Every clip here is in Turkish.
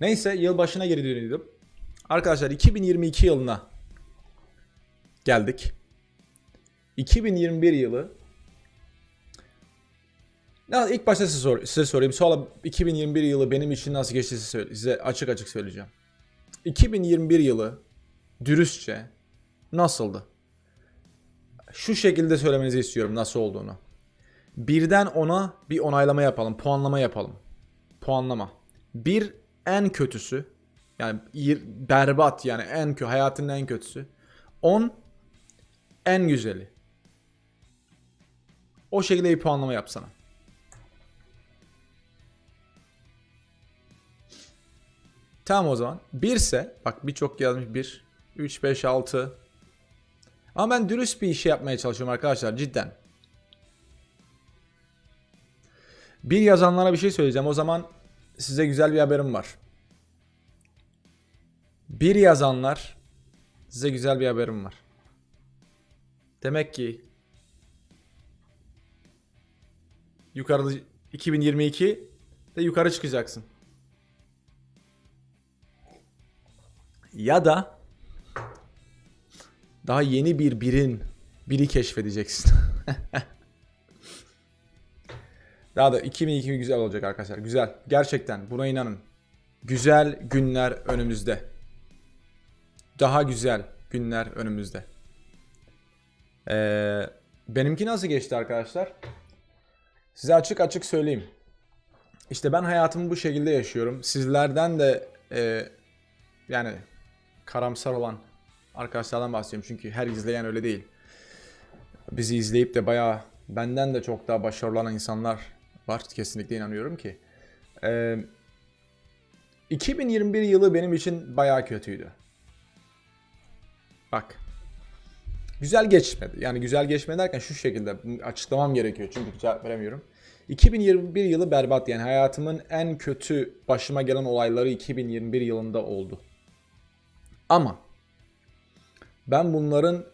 Neyse yılbaşına geri dönüyordum. Arkadaşlar 2022 yılına geldik. 2021 yılı ya ilk başta size, sor- size sorayım. Sonra 2021 yılı benim için nasıl geçti size açık açık söyleyeceğim. 2021 yılı dürüstçe nasıldı? Şu şekilde söylemenizi istiyorum nasıl olduğunu. Birden ona bir onaylama yapalım, puanlama yapalım. Puanlama. Bir en kötüsü, yani berbat yani en kö hayatının en kötüsü. 10 en güzeli. O şekilde bir puanlama yapsana. Tamam o zaman. 1 ise bak birçok yazmış 1, 3, 5, 6. Ama ben dürüst bir şey yapmaya çalışıyorum arkadaşlar cidden. Bir yazanlara bir şey söyleyeceğim. O zaman size güzel bir haberim var. Bir yazanlar size güzel bir haberim var. Demek ki yukarıda 2022 de yukarı çıkacaksın. Ya da daha yeni bir birin biri keşfedeceksin. daha da 2022 güzel olacak arkadaşlar. Güzel. Gerçekten buna inanın. Güzel günler önümüzde. Daha güzel günler önümüzde. Ee, benimki nasıl geçti arkadaşlar? Size açık açık söyleyeyim. İşte ben hayatımı bu şekilde yaşıyorum. Sizlerden de e, yani karamsar olan arkadaşlardan bahsediyorum. Çünkü her izleyen öyle değil. Bizi izleyip de bayağı benden de çok daha başarılı olan insanlar var. Kesinlikle inanıyorum ki. Ee, 2021 yılı benim için bayağı kötüydü. Bak. Güzel geçmedi. Yani güzel geçmedi derken şu şekilde açıklamam gerekiyor çünkü cevap veremiyorum. 2021 yılı berbat yani hayatımın en kötü başıma gelen olayları 2021 yılında oldu. Ama ben bunların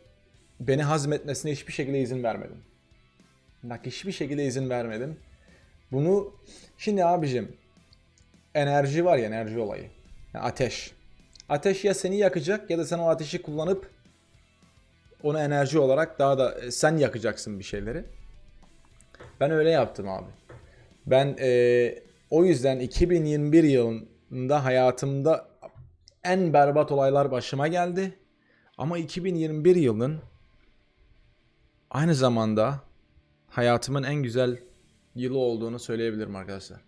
beni hazmetmesine hiçbir şekilde izin vermedim. Bak hiçbir şekilde izin vermedim. Bunu şimdi abicim enerji var ya enerji olayı. Yani ateş. Ateş ya seni yakacak ya da sen o ateşi kullanıp onu enerji olarak daha da e, sen yakacaksın bir şeyleri. Ben öyle yaptım abi. Ben e, o yüzden 2021 yılında hayatımda en berbat olaylar başıma geldi. Ama 2021 yılının aynı zamanda hayatımın en güzel yılı olduğunu söyleyebilirim arkadaşlar.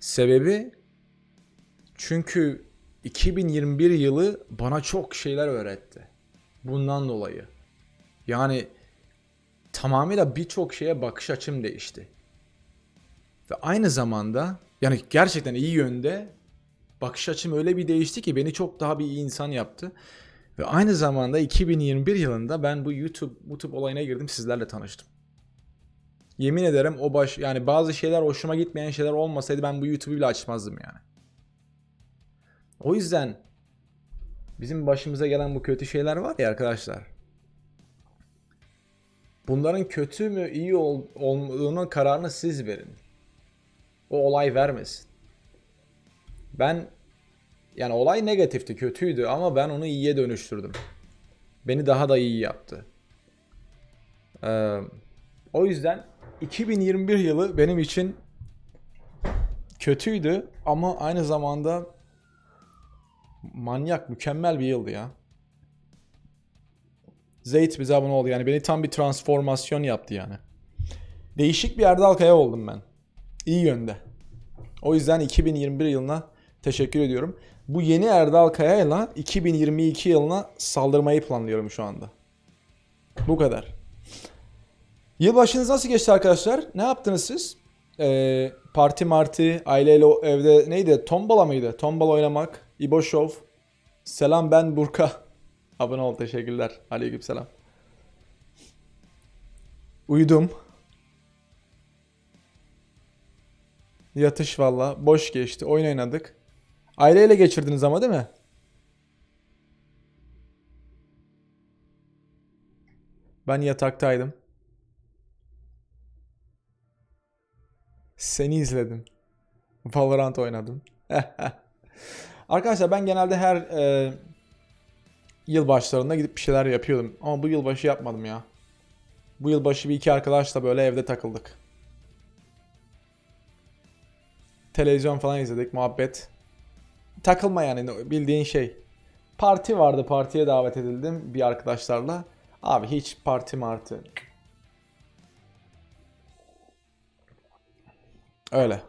Sebebi çünkü 2021 yılı bana çok şeyler öğretti. Bundan dolayı. Yani tamamıyla birçok şeye bakış açım değişti. Ve aynı zamanda yani gerçekten iyi yönde bakış açım öyle bir değişti ki beni çok daha bir iyi insan yaptı. Ve aynı zamanda 2021 yılında ben bu YouTube YouTube olayına girdim sizlerle tanıştım. Yemin ederim o baş yani bazı şeyler hoşuma gitmeyen şeyler olmasaydı ben bu YouTube'u bile açmazdım yani. O yüzden bizim başımıza gelen bu kötü şeyler var ya arkadaşlar. Bunların kötü mü iyi ol, olduğunun kararını siz verin. O olay vermesin. Ben yani olay negatifti, kötüydü ama ben onu iyiye dönüştürdüm. Beni daha da iyi yaptı. Ee, o yüzden 2021 yılı benim için kötüydü ama aynı zamanda manyak, mükemmel bir yıldı ya. Zeyt bize abone oldu yani beni tam bir transformasyon yaptı yani. Değişik bir Erdal Kaya oldum ben. İyi yönde. O yüzden 2021 yılına teşekkür ediyorum. Bu yeni Erdal Kaya'yla 2022 yılına saldırmayı planlıyorum şu anda. Bu kadar. Yılbaşınız nasıl geçti arkadaşlar? Ne yaptınız siz? Ee, parti marti, aileyle evde neydi? Tombala mıydı? Tombala oynamak, İbo Show. Selam ben Burka. Abone ol teşekkürler. Aleyküm selam. Uyudum. Yatış valla. Boş geçti. Oyun oynadık. Aileyle geçirdiniz ama değil mi? Ben yataktaydım. Seni izledim. Valorant oynadım. Arkadaşlar ben genelde her e, yıl başlarında gidip bir şeyler yapıyordum. Ama bu yılbaşı yapmadım ya. Bu yılbaşı bir iki arkadaşla böyle evde takıldık. Televizyon falan izledik, muhabbet. Takılma yani bildiğin şey. Parti vardı, partiye davet edildim bir arkadaşlarla. Abi hiç parti martı. Öyle.